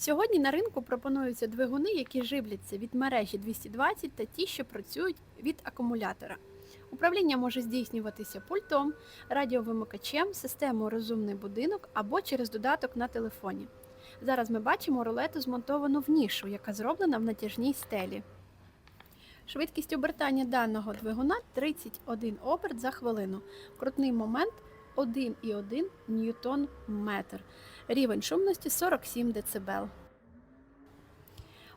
Сьогодні на ринку пропонуються двигуни, які живляться від мережі 220 та ті, що працюють від акумулятора. Управління може здійснюватися пультом, радіовимикачем, системою розумний будинок або через додаток на телефоні. Зараз ми бачимо рулету змонтовану в нішу, яка зроблена в натяжній стелі. Швидкість обертання даного двигуна 31 оберт за хвилину. Крутний момент 1,1 ньютон метр. Рівень шумності 47 дБ.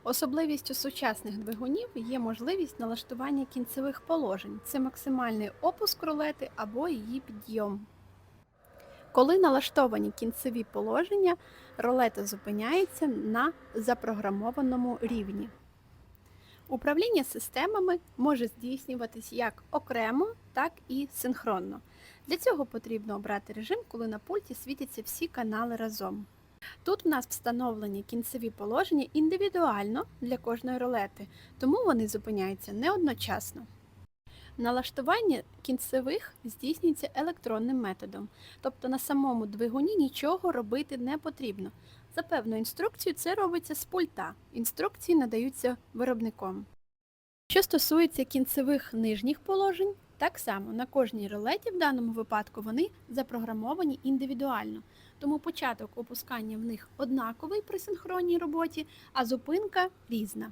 Особливістю сучасних двигунів є можливість налаштування кінцевих положень. Це максимальний опуск рулети або її підйом. Коли налаштовані кінцеві положення, рулета зупиняється на запрограмованому рівні. Управління системами може здійснюватись як окремо, так і синхронно. Для цього потрібно обрати режим, коли на пульті світяться всі канали разом. Тут в нас встановлені кінцеві положення індивідуально для кожної рулети, тому вони зупиняються не одночасно. Налаштування кінцевих здійснюється електронним методом, тобто на самому двигуні нічого робити не потрібно. За певною інструкцією це робиться з пульта. Інструкції надаються виробником. Що стосується кінцевих нижніх положень, так само на кожній рулеті в даному випадку вони запрограмовані індивідуально, тому початок опускання в них однаковий при синхронній роботі, а зупинка різна.